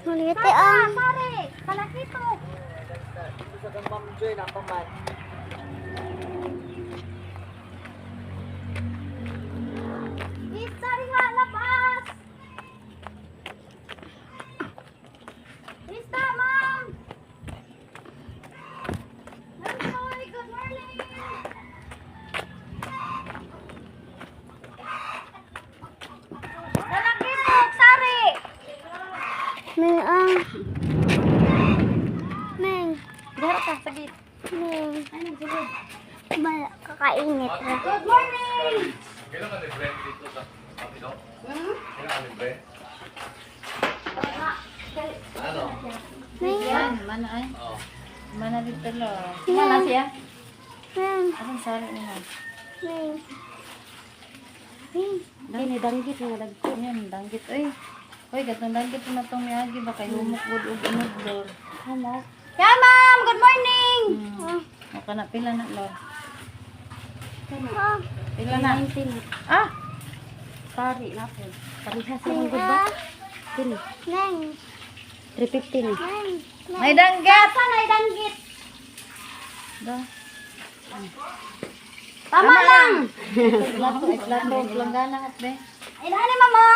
Liti ang. Pare, kalaki to. Sa kang Ma'am Joy na Ano. Bala, kakainit na. Good morning. Kailan ka libre dito sa Kapilo? Hmm? Kailan ka libre? Ano? Yan, mana ay. Oo. Mana dito lo. Mana siya? Anong sari. May. Dini danggit nga dagko niyan, danggit oy. Oy, gatong danggit na tong miagi ba kay humok gud og inudlor. Hala. Ya, ma'am, good morning. Ah. Maka na pila na lo. Ah. Pila na. Ah. Sari na po. Parehas May. lang gud ba? Kini. May. 350 ni. May. Danggit. Sana may danggit. Da. Tama lang. Plato, plato, langgana at be. Ay, nani mama.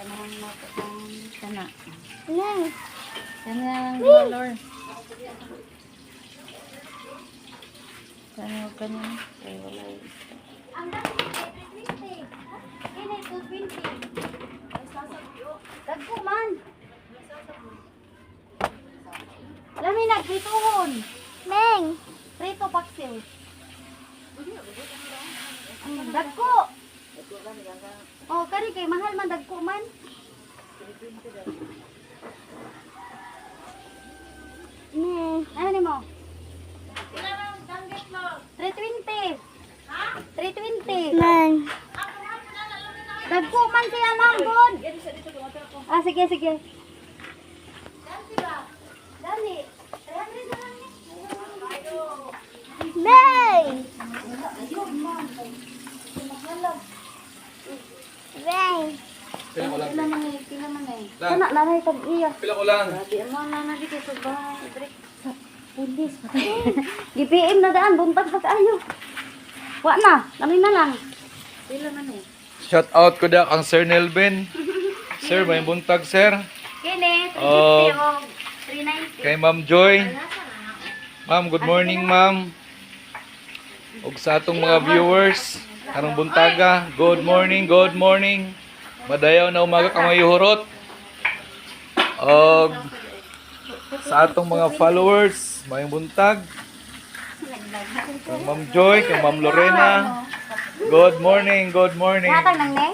Kanahan mo ko ang kana. May. Kanyang color. Kanya, kanya. Ay, wala. Ang dami, 320. Ini, 220. Dagko man. Alam mo, nagprituhon. May. Prito paksil. Ang dagko. Oh, kani kay mahal man dagko man. May. Ano ni mo? 320. Ha? 320. May. Dagko man siya ma'am. Ah, sige, sige. Dali. May. May. Pila ko lang. Pila man eh, pila man eh. Lang. Kana naray tag iya. Pila ko lang. Grabe, ang mga nana dito sa bahay. Dre. Sa pulis. GPM na daan, buntag sa kaayo. Wa na, kami na lang. Pila man eh. Shout out ko da ang Sir Nelvin. Sir, may buntag sir. Kini, 350 Oh. o 390. Kay Ma'am Joy. Ma'am, good morning ma'am. Ug sa atong mga viewers, karong buntaga, good morning, good morning. Madayaw na umaga ka mayuhurot. Og sa atong mga followers, may buntag. Kay Ma'am Joy, kay Ma'am Lorena. Good morning, good morning. Hatag lang ne?